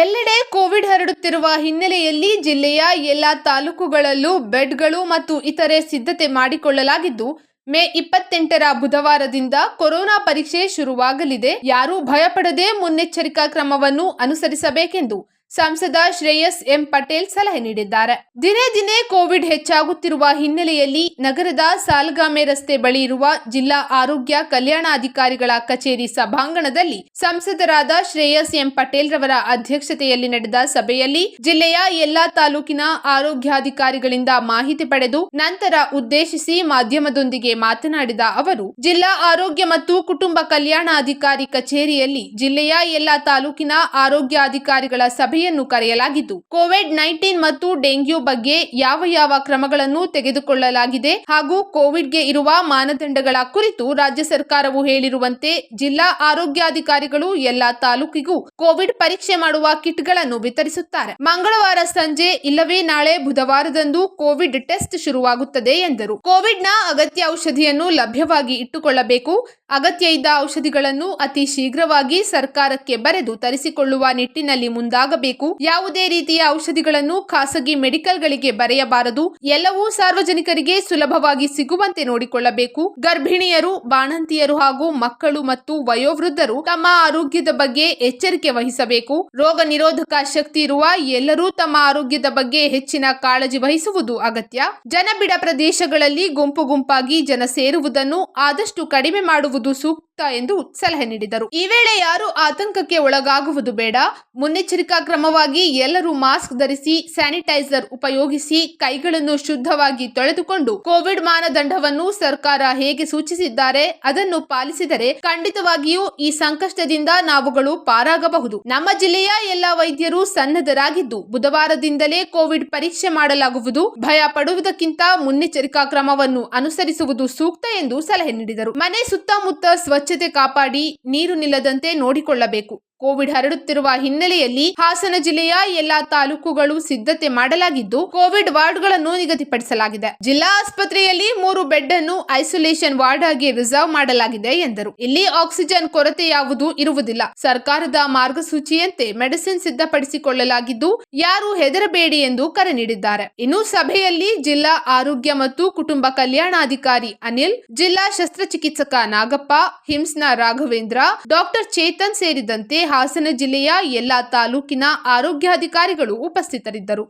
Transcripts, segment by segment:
ಎಲ್ಲೆಡೆ ಕೋವಿಡ್ ಹರಡುತ್ತಿರುವ ಹಿನ್ನೆಲೆಯಲ್ಲಿ ಜಿಲ್ಲೆಯ ಎಲ್ಲ ತಾಲೂಕುಗಳಲ್ಲೂ ಬೆಡ್ಗಳು ಮತ್ತು ಇತರೆ ಸಿದ್ಧತೆ ಮಾಡಿಕೊಳ್ಳಲಾಗಿದ್ದು, ಮೇ ಇಪ್ಪತ್ತೆಂಟರ ಬುಧವಾರದಿಂದ ಕೊರೋನಾ ಪರೀಕ್ಷೆ ಶುರುವಾಗಲಿದೆ. ಯಾರೂ ಭಯಪಡದೆ ಮುನ್ನೆಚ್ಚರಿಕಾ ಕ್ರಮವನ್ನು ಅನುಸರಿಸಬೇಕೆಂದು ಸಂಸದ ಶ್ರೇಯಸ್ ಎಂ ಪಟೇಲ್ ಸಲಹೆ ನೀಡಿದ್ದಾರೆ. ದಿನೇ ದಿನೇ ಕೋವಿಡ್ ಹೆಚ್ಚಾಗುತ್ತಿರುವ ಹಿನ್ನೆಲೆಯಲ್ಲಿ ನಗರದ ಸಾಲ್ಗಾಮೆ ರಸ್ತೆ ಬಳಿ ಇರುವ ಜಿಲ್ಲಾ ಆರೋಗ್ಯ ಕಲ್ಯಾಣಾಧಿಕಾರಿಗಳ ಕಚೇರಿ ಸಭಾಂಗಣದಲ್ಲಿ ಸಂಸದರಾದ ಶ್ರೇಯಸ್ ಎಂ ಪಟೇಲ್ ರವರ ಅಧ್ಯಕ್ಷತೆಯಲ್ಲಿ ನಡೆದ ಸಭೆಯಲ್ಲಿ ಜಿಲ್ಲೆಯ ಎಲ್ಲಾ ತಾಲೂಕಿನ ಆರೋಗ್ಯಾಧಿಕಾರಿಗಳಿಂದ ಮಾಹಿತಿ ಪಡೆದು ನಂತರ ಉದ್ದೇಶಿಸಿ ಮಾಧ್ಯಮದೊಂದಿಗೆ ಮಾತನಾಡಿದ ಅವರು, ಜಿಲ್ಲಾ ಆರೋಗ್ಯ ಮತ್ತು ಕುಟುಂಬ ಕಲ್ಯಾಣಾಧಿಕಾರಿ ಕಚೇರಿಯಲ್ಲಿ ಜಿಲ್ಲೆಯ ಎಲ್ಲಾ ತಾಲೂಕಿನ ಆರೋಗ್ಯಾಧಿಕಾರಿಗಳ ಸಭೆಯನ್ನು ಕರೆಯಲಾಗಿದ್ದು ಕೋವಿಡ್ ನೈನ್ಟೀನ್ ಮತ್ತು ಡೆಂಗ್ಯೂ ಬಗ್ಗೆ ಯಾವ ಯಾವ ಕ್ರಮಗಳನ್ನು ತೆಗೆದುಕೊಳ್ಳಲಾಗಿದೆ ಹಾಗೂ ಕೋವಿಡ್ಗೆ ಇರುವ ಮಾನದಂಡಗಳ ಕುರಿತು ರಾಜ್ಯ ಸರ್ಕಾರವು ಹೇಳಿರುವಂತೆ ಜಿಲ್ಲಾ ಆರೋಗ್ಯಾಧಿಕಾರಿಗಳು ಎಲ್ಲಾ ತಾಲೂಕಿಗೂ ಕೋವಿಡ್ ಪರೀಕ್ಷೆ ಮಾಡುವ ಕಿಟ್ಗಳನ್ನು ವಿತರಿಸುತ್ತಾರೆ. ಮಂಗಳವಾರ ಸಂಜೆ ಇಲ್ಲವೇ ನಾಳೆ ಬುಧವಾರದಂದು ಕೋವಿಡ್ ಟೆಸ್ಟ್ ಶುರುವಾಗುತ್ತದೆ ಎಂದರು. ಕೋವಿಡ್ನ ಅಗತ್ಯ ಔಷಧಿಯನ್ನು ಲಭ್ಯವಾಗಿ ಇಟ್ಟುಕೊಳ್ಳಬೇಕು. ಅಗತ್ಯ ಇದ್ದ ಔಷಧಿಗಳನ್ನು ಅತಿ ಶೀಘ್ರವಾಗಿ ಸರ್ಕಾರಕ್ಕೆ ಬರೆದು ತರಿಸಿಕೊಳ್ಳುವ ನಿಟ್ಟಿನಲ್ಲಿ ಮುಂದಾಗಬೇಕು. ಯಾವುದೇ ರೀತಿಯ ಔಷಧಿಗಳನ್ನು ಖಾಸಗಿ ಮೆಡಿಕಲ್ಗಳಿಗೆ ಬರೆಯಬಾರದು. ಎಲ್ಲವೂ ಸಾರ್ವಜನಿಕರಿಗೆ ಸುಲಭವಾಗಿ ಸಿಗುವಂತೆ ನೋಡಿಕೊಳ್ಳಬೇಕು. ಗರ್ಭಿಣಿಯರು, ಬಾಣಂತಿಯರು ಹಾಗೂ ಮಕ್ಕಳು ಮತ್ತು ವಯೋವೃದ್ಧರು ತಮ್ಮ ಆರೋಗ್ಯದ ಬಗ್ಗೆ ಎಚ್ಚರಿಕೆ ವಹಿಸಬೇಕು. ರೋಗ ನಿರೋಧಕ ಶಕ್ತಿ ಇರುವ ಎಲ್ಲರೂ ತಮ್ಮ ಆರೋಗ್ಯದ ಬಗ್ಗೆ ಹೆಚ್ಚಿನ ಕಾಳಜಿ ವಹಿಸುವುದು ಅಗತ್ಯ. ಜನಬಿಡ ಪ್ರದೇಶಗಳಲ್ಲಿ ಗುಂಪು ಗುಂಪಾಗಿ ಜನ ಸೇರುವುದನ್ನು ಆದಷ್ಟು ಕಡಿಮೆ ಮಾಡುವುದು ಸೂಕ್ತ. ಎಂದು ಸಲಹೆ ನೀಡಿದರು. ಈ ವೇಳೆ ಯಾರು ಆತಂಕಕ್ಕೆ ಒಳಗಾಗುವುದು ಬೇಡ. ಮುನ್ನೆಚ್ಚರಿಕಾ ಕ್ರಮವಾಗಿ ಎಲ್ಲರೂ ಮಾಸ್ಕ್ ಧರಿಸಿ, ಸ್ಯಾನಿಟೈಸರ್ ಉಪಯೋಗಿಸಿ, ಕೈಗಳನ್ನು ಶುದ್ಧವಾಗಿ ತೊಳೆದುಕೊಂಡು ಕೋವಿಡ್ ಮಾನದಂಡವನ್ನು ಸರ್ಕಾರ ಹೇಗೆ ಸೂಚಿಸಿದ್ದಾರೆ ಅದನ್ನು ಪಾಲಿಸಿದರೆ ಖಂಡಿತವಾಗಿಯೂ ಈ ಸಂಕಷ್ಟದಿಂದ ನಾವುಗಳು ಪಾರಾಗಬಹುದು. ನಮ್ಮ ಜಿಲ್ಲೆಯ ಎಲ್ಲ ವೈದ್ಯರು ಸನ್ನದ್ಧರಾಗಿದ್ದು ಬುಧವಾರದಿಂದಲೇ ಕೋವಿಡ್ ಪರೀಕ್ಷೆ ಮಾಡಲಾಗುವುದು. ಭಯ ಪಡುವುದಕ್ಕಿಂತ ಮುನ್ನೆಚ್ಚರಿಕಾ ಕ್ರಮವನ್ನು ಅನುಸರಿಸುವುದು ಸೂಕ್ತ ಎಂದು ಸಲಹೆ ನೀಡಿದರು. ಮನೆ ಸುತ್ತಮುತ್ತ ಸ್ವಚ್ಛತೆ ಕಾಪಾಡಿ ನೀರು ನಿಲ್ಲದಂತೆ ನೋಡಿಕೊಳ್ಳಬೇಕು. ಕೋವಿಡ್ ಹರಡುತ್ತಿರುವ ಹಿನ್ನೆಲೆಯಲ್ಲಿ ಹಾಸನ ಜಿಲ್ಲೆಯ ಎಲ್ಲಾ ತಾಲೂಕುಗಳು ಸಿದ್ಧತೆ ಮಾಡಲಾಗಿದ್ದು, ಕೋವಿಡ್ ವಾರ್ಡ್ಗಳನ್ನು ನಿಗದಿಪಡಿಸಲಾಗಿದೆ. ಜಿಲ್ಲಾ ಆಸ್ಪತ್ರೆಯಲ್ಲಿ ಮೂರು ಬೆಡ್ ಅನ್ನು ಐಸೋಲೇಷನ್ ವಾರ್ಡ್ ಆಗಿ ರಿಸರ್ವ್ ಮಾಡಲಾಗಿದೆ ಎಂದರು. ಇಲ್ಲಿ ಆಕ್ಸಿಜನ್ ಕೊರತೆ ಯಾವುದು ಇರುವುದಿಲ್ಲ. ಸರ್ಕಾರದ ಮಾರ್ಗಸೂಚಿಯಂತೆ ಮೆಡಿಸಿನ್ ಸಿದ್ಧಪಡಿಸಿಕೊಳ್ಳಲಾಗಿದ್ದು, ಯಾರು ಹೆದರಬೇಡಿ ಎಂದು ಕರೆ ನೀಡಿದ್ದಾರೆ. ಇನ್ನು ಸಭೆಯಲ್ಲಿ ಜಿಲ್ಲಾ ಆರೋಗ್ಯ ಮತ್ತು ಕುಟುಂಬ ಕಲ್ಯಾಣಾಧಿಕಾರಿ ಅನಿಲ್, ಜಿಲ್ಲಾ ಶಸ್ತ್ರಚಿಕಿತ್ಸಕ ನಾಗಪ್ಪ, ಹಿಮ್ಸ್ನ ರಾಘವೇಂದ್ರ, ಡಾಕ್ಟರ್ ಚೇತನ್ ಸೇರಿದಂತೆ ಹಾಸನ ಜಿಲ್ಲೆಯ ಎಲ್ಲಾ ತಾಲೂಕಿನ ಆರೋಗ್ಯಾಧಿಕಾರಿಗಳು ಉಪಸ್ಥಿತರಿದ್ದರು.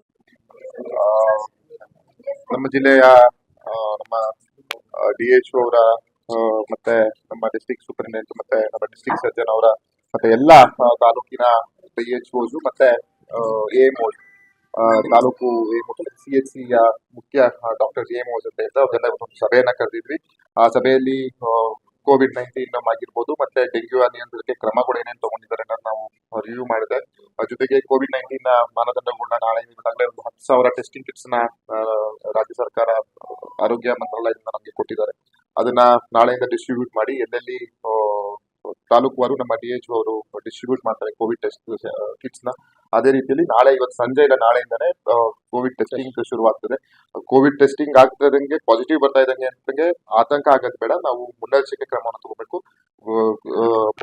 ನಮ್ಮ ಜಿಲ್ಲೆಯ ನಮ್ಮ ಡಿ ಎಚ್ ಅವರ ಮತ್ತೆ ನಮ್ಮ ಡಿಸ್ಟ್ರಿಕ್ಟ್ ಸೂಪರಿಂಟೆಂಡೆಂಟ್ ಮತ್ತೆ ನಮ್ಮ ಡಿಸ್ಟ್ರಿಕ್ಟ್ ಸರ್ಜನ್ ಅವರ, ಮತ್ತೆ ಎಲ್ಲ ತಾಲೂಕಿನ ಡಿ ಎಚ್ ಓಸು ಮತ್ತೆ ಎ ಎಂ ತಾಲೂಕು ಸಿ ಎಚ್ ಯ ಮುಖ್ಯ ಡಾಕ್ಟರ್ ಎ ಓಸ್ ಅಂತ ಹೇಳ್ತಾ ಅವರೆಲ್ಲ ಒಂದು ಸಭೆಯನ್ನ ಕರೆದಿದ್ವಿ. ಆ ಸಭೆಯಲ್ಲಿ ಕೋವಿಡ್ ನೈನ್ಟೀನ್ ಆಗಿರ್ಬೋದು, ಮತ್ತೆ ಡೆಂಗ್ಯೂ ನಿಯಂತ್ರಣಕ್ಕೆ ಕ್ರಮಗಳು ಏನೇನು ತಗೊಂಡಿದ್ದಾರೆ ಅನ್ನೋದು ನಾವು ರಿವ್ಯೂ ಮಾಡಿದೆ. ಜೊತೆಗೆ ಕೋವಿಡ್ ನೈನ್ಟೀನ್ ಮಾನದಂಡಗಳನ್ನ ನಾಳೆ ಈಗಾಗಲೇ ಒಂದು ಹತ್ತು ಸಾವಿರ ಟೆಸ್ಟಿಂಗ್ ಕಿಟ್ಸ್ನ ರಾಜ್ಯ ಸರ್ಕಾರ ಆರೋಗ್ಯ ಮಂತ್ರಾಲಯದಿಂದ ನಮಗೆ ಕೊಟ್ಟಿದ್ದಾರೆ. ಅದನ್ನ ನಾಳೆಯಿಂದ ಡಿಸ್ಟ್ರಿಬ್ಯೂಟ್ ಮಾಡಿ ಎಲ್ಲೆಲ್ಲಿ ತಾಲೂಕುವಾರು ನಮ್ಮ ಡಿ ಎಚ್ ಅವರು ಡಿಸ್ಟ್ರಿಬ್ಯೂಟ್ ಮಾಡ್ತಾರೆ ಕೋವಿಡ್ ಟೆಸ್ಟ್ ಕಿಟ್ಸ್ನ. ಅದೇ ರೀತಿಯಲ್ಲಿ ನಾಳೆ ಇವತ್ತು ಸಂಜೆ ಇಲ್ಲ, ನಾಳೆಯಿಂದಾನೆ ಕೋವಿಡ್ ಟೆಸ್ಟಿಂಗ್ ಶುರುವಾಗ್ತದೆ. ಕೋವಿಡ್ ಟೆಸ್ಟಿಂಗ್ ಆಗ್ತದಂಗೆ ಪಾಸಿಟಿವ್ ಬರ್ತಾ ಇದ್ದಂಗೆ ಅಂತಂಗೆ ಆತಂಕ ಆಗೋದ್ ಬೇಡ. ನಾವು ಮುನ್ನೆಚ್ಚರಿಕೆ ಕ್ರಮವನ್ನು ತಗೋಬೇಕು.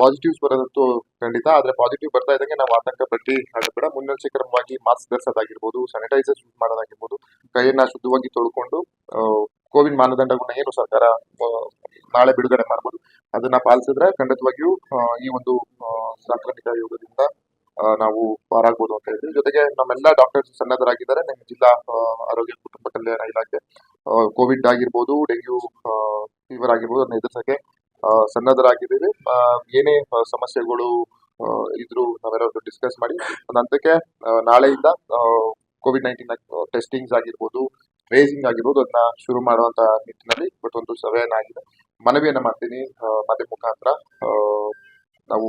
ಪಾಸಿಟಿವ್ಸ್ ಬರೋದಂತೂ ಖಂಡಿತ, ಆದ್ರೆ ಪಾಸಿಟಿವ್ ಬರ್ತಾ ಇದ್ದಂಗೆ ನಾವು ಆತಂಕ ಪಟ್ಟಿ ಬೇಡ. ಮುನ್ನೆಚ್ಚರಿಕೆ ಕ್ರಮವಾಗಿ ಮಾಸ್ಕ್ ಧರಿಸೋದಾಗಿರ್ಬೋದು ಸ್ಯಾನಿಟೈಸರ್ ಯೂಸ್ ಮಾಡೋದಾಗಿರ್ಬೋದು, ಕೈಯನ್ನ ಶುದ್ಧವಾಗಿ ತೊಳ್ಕೊಂಡು ಕೋವಿಡ್ ಮಾನದಂಡಗಳನ್ನ ಏನು ಸರ್ಕಾರ ನಾಳೆ ಬಿಡುಗಡೆ ಮಾಡ್ಬೋದು. ಅದನ್ನ ಪಾಲಿಸಿದ್ರೆ ಖಂಡಿತವಾಗಿಯೂ ಈ ಒಂದು ಸಾಂಕ್ರಾಮಿಕ ಯೋಗದಿಂದ ನಾವು ಪಾರಾಗ್ಬೋದು ಅಂತ ಹೇಳ್ತೀವಿ. ಜೊತೆಗೆ ನಮ್ಮೆಲ್ಲ ಡಾಕ್ಟರ್ಸ್ ಸನ್ನದ್ಧರಾಗಿದ್ದಾರೆ. ನಮ್ಮ ಜಿಲ್ಲಾ ಆರೋಗ್ಯ ಕುಟುಂಬ ಕಲ್ಯಾಣ ಇಲಾಖೆ ಕೋವಿಡ್ ಆಗಿರ್ಬೋದು ಡೆಂಗ್ಯೂ ಫೀವರ್ ಆಗಿರ್ಬೋದು ಅದನ್ನ ಎದುರಿಸಕ್ಕೆ ಆ, ಏನೇ ಸಮಸ್ಯೆಗಳು ಇದ್ರು ನಾವೆಲ್ಲರೂ ಡಿಸ್ಕಸ್ ಮಾಡಿ ಒಂದು ಹಂತಕ್ಕೆ ನಾಳೆಯಿಂದ ಕೋವಿಡ್ ನೈನ್ಟೀನ್ ಟೆಸ್ಟಿಂಗ್ಸ್ ಆಗಿರ್ಬೋದು ಟ್ರೇಸಿಂಗ್ ಆಗಿರ್ಬೋದು ಅದನ್ನ ಶುರು ಮಾಡುವಂತ ನಿಟ್ಟಿನಲ್ಲಿ ಇವತ್ತೊಂದು ಸಭೆಯನ್ನ ಆಗಿದೆ ಮನವಿಯನ್ನ ಮಾಡ್ತೀನಿ. ಮತ್ತೆ ಮುಖಾಂತರ ನಾವು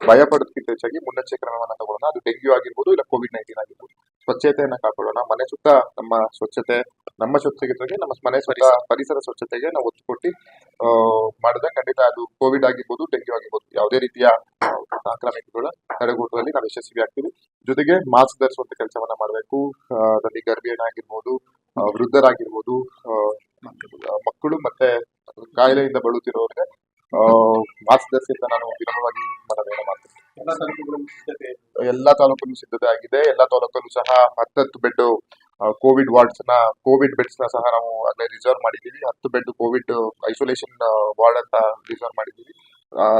ಭಯ ಪಡೋದಕ್ಕಿಂತ ಹೆಚ್ಚಾಗಿ ಮುನ್ನೆಚ್ಚರಿಕೆ ಕ್ರಮವನ್ನ ತಗೊಳ್ಳೋಣ. ಅದು ಡೆಂಗ್ಯೂ ಆಗಿರ್ಬೋದು ಇಲ್ಲ ಕೋವಿಡ್ ನೈನ್ಟೀನ್ ಆಗಿರ್ಬೋದು. ಸ್ವಚ್ಛತೆಯನ್ನ ಕಾಪಾಡೋಣ. ಮನೆ ಸುತ್ತ ನಮ್ಮ ಸ್ವಚ್ಛತೆ, ನಮ್ಮ ಸ್ವಚ್ಛತೆಗೆ ನಮ್ಮ ಮನೆ ಸ್ವಚ್ಛ ಪರಿಸರ ಸ್ವಚ್ಛತೆಗೆ ನಾವು ಒತ್ತು ಕೊಟ್ಟು ಮಾಡಿದ್ರೆ ಖಂಡಿತ ಅದು ಕೋವಿಡ್ ಆಗಿರ್ಬೋದು, ಡೆಂಗ್ಯೂ ಆಗಿರ್ಬೋದು, ಯಾವುದೇ ರೀತಿಯ ಸಾಂಕ್ರಾಮಿಕಗಳ ತಡೆಗೂಟದಲ್ಲಿ ನಾವು ಯಶಸ್ವಿ ಆಗ್ತೀವಿ ಜೊತೆಗೆ ಮಾಸ್ಕ್ ಧರಿಸುವಂತ ಕೆಲಸವನ್ನ ಮಾಡಬೇಕು. ಅದರಲ್ಲಿ ಗರ್ಭಿಣಿ ಆಗಿರ್ಬೋದು ವೃದ್ಧರಾಗಿರ್ಬೋದು ಮಕ್ಕಳು ಮತ್ತೆ ಕಾಯಿಲೆಯಿಂದ ಬಳಲುತ್ತಿರೋರಿಗೆ ಅಂತ ನಾನು ವಿರಮವಾಗಿ ಮನವಿಯನ್ನು ಮಾಡ್ತೀನಿ. ಎಲ್ಲ ತಾಲೂಕಲ್ಲೂ ಸಿದ್ಧತೆ ಆಗಿದೆ. ಎಲ್ಲಾ ತಾಲೂಕಲ್ಲೂ ಸಹ ಹತ್ತತ್ತು ಬೆಡ್ ಕೋವಿಡ್ ವಾರ್ಡ್ಸ್ನ ಕೋವಿಡ್ ಬೆಡ್ಸ್ನ ಸಹ ನಾವು ಅಲ್ಲೇ ರಿಸರ್ವ್ ಮಾಡಿದೀವಿ ಹತ್ತು ಬೆಡ್ ಕೋವಿಡ್ ಐಸೋಲೇಷನ್ ವಾರ್ಡ್ ಅಂತ ರಿಸರ್ವ್ ಮಾಡಿದೀವಿ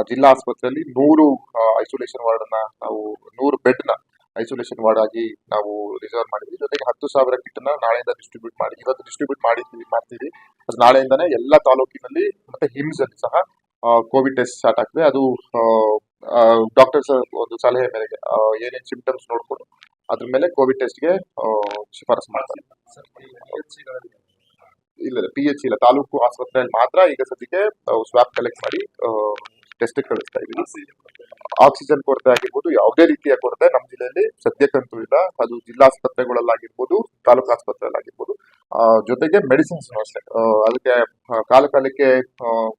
ಜಿಲ್ಲಾ ಆಸ್ಪತ್ರೆಯಲ್ಲಿ ನೂರು ಐಸೋಲೇಷನ್ ವಾರ್ಡ್ ಅನ್ನ ನಾವು ನೂರು ಬೆಡ್ನ ಐಸೋಲೇಷನ್ ವಾರ್ಡ್ ಆಗಿ ನಾವು ರಿಸರ್ವ್ ಮಾಡಿದ್ವಿ ಜೊತೆಗೆ ಹತ್ತು ಸಾವಿರ ಕಿಟ್ನ ನಾಳೆಯಿಂದ ಡಿಸ್ಟ್ರಿಬ್ಯೂಟ್ ಮಾಡಿ ಇವತ್ತು ಡಿಸ್ಟ್ರಿಬ್ಯೂಟ್ ಮಾಡಿದ್ವಿ ಮಾಡ್ತೀವಿ. ಅದು ನಾಳೆಯಿಂದಾನೆ ಎಲ್ಲ ತಾಲೂಕಿನಲ್ಲಿ ಮತ್ತೆ ಹಿಮ್ಸ್ ಅಲ್ಲಿ ಸಹ ಕೋವಿಡ್ ಟೆಸ್ಟ್ ಸ್ಟಾರ್ಟ್ ಆಗ್ತದೆ. ಅದು ಡಾಕ್ಟರ್ಸ್ ಒಂದು ಸಲಹೆ ಮೇರೆಗೆ ಏನೇನು ಸಿಂಪ್ಟಮ್ಸ್ ನೋಡ್ಕೊಂಡು ಅದ್ರ ಮೇಲೆ ಕೋವಿಡ್ ಟೆಸ್ಟ್ಗೆ ಶಿಫಾರಸು ಮಾಡ್ತಾರೆ. ಇಲ್ಲ ಪಿ ಎಚ್ ಇಲ್ಲ. ತಾಲೂಕು ಆಸ್ಪತ್ರೆಯಲ್ಲಿ ಮಾತ್ರ ಈಗ ಸದ್ಯಕ್ಕೆ ಸ್ವಾಪ್ ಕಲೆಕ್ಟ್ ಮಾಡಿ ಟೆಸ್ಟ್ ಕಳಿಸ್ತಾ ಆಕ್ಸಿಜನ್ ಕೊರತೆ ಆಗಿರ್ಬೋದು, ಯಾವುದೇ ರೀತಿಯ ಕೊರತೆ ನಮ್ಮ ಜಿಲ್ಲೆಯಲ್ಲಿ ಸದ್ಯಕ್ಕಂತೂ ಇಲ್ಲ. ಅದು ಜಿಲ್ಲಾಸ್ಪತ್ರೆಗಳಲ್ಲಾಗಿರ್ಬೋದು ತಾಲೂಕು ಆಸ್ಪತ್ರೆಗಳಾಗಿರ್ಬೋದು ಜೊತೆಗೆ ಮೆಡಿಸಿನ್ಸ್ ಅಷ್ಟೇ. ಅದಕ್ಕೆ ಕಾಲ ಕಾಲಕ್ಕೆ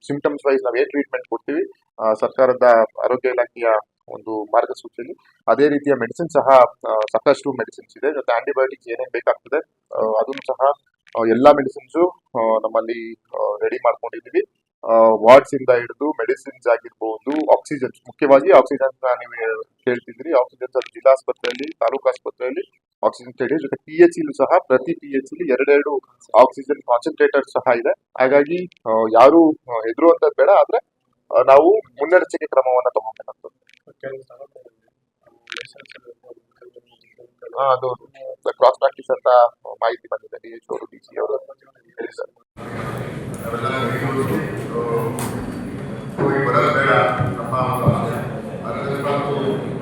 ಸಿಂಪ್ಟಮ್ಸ್ ವೈಸ್ ನಾವು ಏ ಟ್ರೀಟ್ಮೆಂಟ್ ಕೊಡ್ತೀವಿ? ಸರ್ಕಾರದ ಆರೋಗ್ಯ ಇಲಾಖೆಯ ಒಂದು ಮಾರ್ಗಸೂಚಿಯಲ್ಲಿ ಅದೇ ರೀತಿಯ ಮೆಡಿಸಿನ್ ಸಹ ಸಾಕಷ್ಟು ಮೆಡಿಸಿನ್ಸ್ ಇದೆ. ಜೊತೆ ಆಂಟಿಬಯೋಟಿಕ್ಸ್ ಏನೇನ್ ಬೇಕಾಗ್ತದೆ ಅದನ್ನು ಸಹ ಎಲ್ಲ ಮೆಡಿಸಿನ್ಸು ನಮ್ಮಲ್ಲಿ ರೆಡಿ ಮಾಡ್ಕೊಂಡಿದೀವಿ ವಾರ್ಡ್ಸ್ ಇಂದ ಹಿಡಿದು ಮೆಡಿಸಿನ್ಸ್ ಆಗಿರ್ಬೋದು ಆಕ್ಸಿಜನ್ ಮುಖ್ಯವಾಗಿ ಆಕ್ಸಿಜನ್ ನೀವು ಕೇಳ್ತಿದ್ರಿ ಆಕ್ಸಿಜನ್ ಜಿಲ್ಲಾ ಜಿಲ್ಲಾಸ್ಪತ್ರೆಯಲ್ಲಿ ತಾಲೂಕು ಆಸ್ಪತ್ರೆಯಲ್ಲಿ ಆಕ್ಸಿಜನ್ ಇದೆ ಜೊತೆ ಪಿ ಎಚ್ ಸಹ ಪ್ರತಿ ಪಿ ಎಚ್ ಎರಡೆರಡು ಆಕ್ಸಿಜನ್ ಕಾನ್ಸಂಟ್ರೇಟರ್ ಸಹ ಇದೆ. ಹಾಗಾಗಿ ಯಾರು ಅಂತ ಬೇಡ. ಆದ್ರೆ ನಾವು ಮುನ್ನೆಚ್ಚರಿಕೆ ಕ್ರಮವನ್ನ ತಗೋಬೇಕಾಗ್ತದೆ ಕ್ರಾಸ್ ಪ್ರಾಕ್ಟೀಸ್ ಅಂತ ಮಾಹಿತಿ ಬಂದಿದೆ. ಡಿ ಎಚ್ ಅವರು ಡಿ ಸಿ ಅವರು. ಬರೋದು ಬೇಡ. ನಮ್ಮ ಅದರಲ್ಲಿ ಬಂದು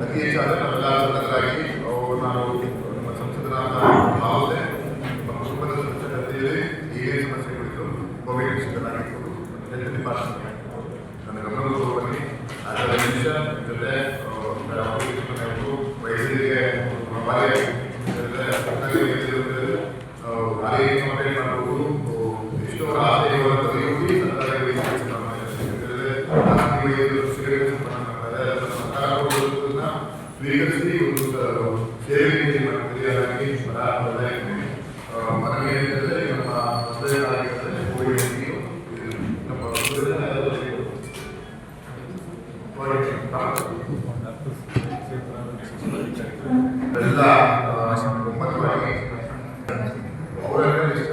ಅತಿ ಹೆಚ್ಚು ಆದರೆ ಸದಸ್ಯರಾಗಿ ಅವು ನಾವು ನಮ್ಮ ಸಂಸದರಾದ ಯಾವುದೇ ನಮ್ಮ ಕುಟುಂಬದ ಸದಸ್ಯರಲ್ಲಿ ಏನೇ ಸಮಸ್ಯೆ ಕುರಿತು ಕೋವಿಡ್ ವಿಷಯದಲ್ಲಾಗಿರ್ಬೋದು ಹೆಲ್ತ್ ಡಿಪಾರ್ಟ್ಮೆಂಟ್ ನನ್ನ ಗಮನಕ್ಕೆ ಬನ್ನಿ ಅದರ ವಿಷಯ ಜೊತೆ ವೈದ್ಯರಿಗೆ ಕಂಪ್ಲೇಂಟ್ ಮಾಡಬಹುದು ಎಷ್ಟೋ ಖಾಸಗಿ ವೈದ್ಯರು ಸಿಗರೇಟ್ ಮಾಡ್ತಾರೆ ಅದನ್ನ ಸರ್ಕಾರ ಕೊಡುವುದನ್ನ ಸ್ವೀಕರಿಸಿ ಒಂದು ಸ- ಸೇವೆ ನೀತಿ ಮಾಡ್ತೀವಿ ಹಾಗಾಗಿ ಬರ ಬದಲಾಯಿಸಿ ಮನವಿ ಏನಂತಂದ್ರೆ ನಮ್ಮ ಹೊಸದಾಗಿರ್ತದೆ ಕೋವಿಡ್ ನೈನ್ಟೀನ್ ನಮ್ಮ ಹೊಸದಾಗಿ ಎಲ್ಲ ಒಮ್ಮತವಾಗಿ ಅವರನ್ನೇ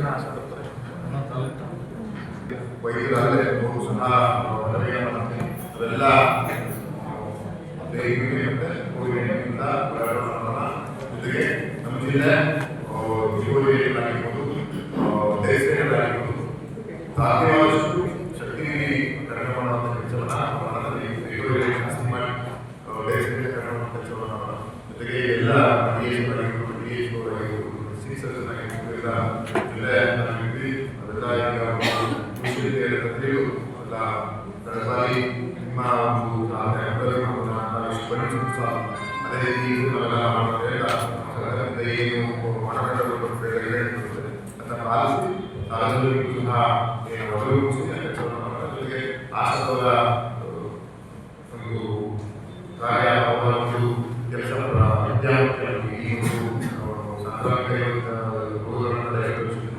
ವೈದ್ಯರಾದರೆ ಅವರು ಸಹ ವರದಿಯ ದೈಹಿಕ ಮತ್ತೆ ಕೋವಿಡ್ನಿಂದ ಬರೋಣ ಜೊತೆಗೆ ನಮ್ಮ ಜಿಲ್ಲೆ ಜೀವವಿಗಳಾಗಿರ್ಬೋದು ದೇಶಗಳಾಗಿರ್ಬೋದು ಸಾಧ್ಯವಾದಷ್ಟು ಶಕ್ತಿ ಕಡಿಮೆ ಮಾಡುವಂಥ ಕೆಲಸವನ್ನ ಜಾಸ್ತಿ ಮಾಡಿ ದೇಶಗಳಿಗೆ ಕಡಿಮೆ ಮಾಡುವಂಥ ಕೆಲಸವನ್ನ. ಜೊತೆಗೆ ಎಲ್ಲ ಡಿ ಆಗಿರ್ಬೋದು ಡಿ ಎಚ್ ಎಲ್ಲ ಸಾರ್ವಜನಿಕರು ಸಹ ಏನು ಒದಗಿಸಿ ಕೆಲಸವನ್ನು ಮಾಡೋಣ ಜೊತೆಗೆ ಆಶ್ರಮದ ಒಂದು ಕಾರ್ಯ ಅವರ ಒಂದು ಕೆಲಸ ವಿದ್ಯಾರ್ಥಿಗಳಿಗೆ ಈ ಒಂದು ಸಾಂಕ್ರಾಮಿಕ ರೋಗಗಳನ್ನು ತಡೆಗಟ್ಟುವುದು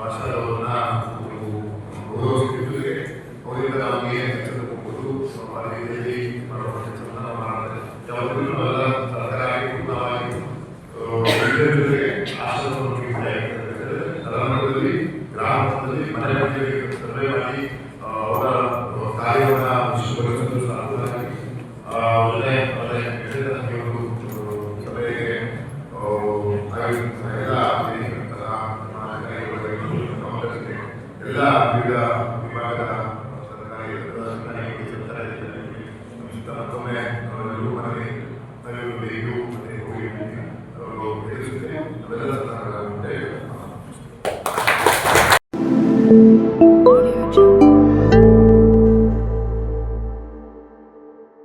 ಆಶ್ರಮವನ್ನ ಗೌರವಿಸುತ್ತಿದ್ದರೆ ಅವರಿಂದ ನಾವು ಏನು ಕೆಲಸ ತಗೋಬಹುದು ಆ ರೀತಿಯಲ್ಲಿ ಮಾಡುವ ಕೆಲಸವನ್ನು ನಾವು ಮಾಡ್ತೇವೆ ಯಾವಾಗಲೂ ನಾವೆಲ್ಲ ಸರ್ಕಾರ ಆಗಿರ್ಬೋದು ನಾವಾಗಿರ್ಬೋದು ರೈತರ ಜೊತೆಗೆ ಆಶ್ರಮವನ್ನು ನೀಡ್ತಾ ಇರ್ತದೆ ತಳಮಟ್ಟದಲ್ಲಿ ಗ್ರಾಮ ಮಟ್ಟದಲ್ಲಿ ಮನೆ ಮಟ್ಟದಲ್ಲಿ ಸರ್ವೆ ಮಾಡಿ ಆ,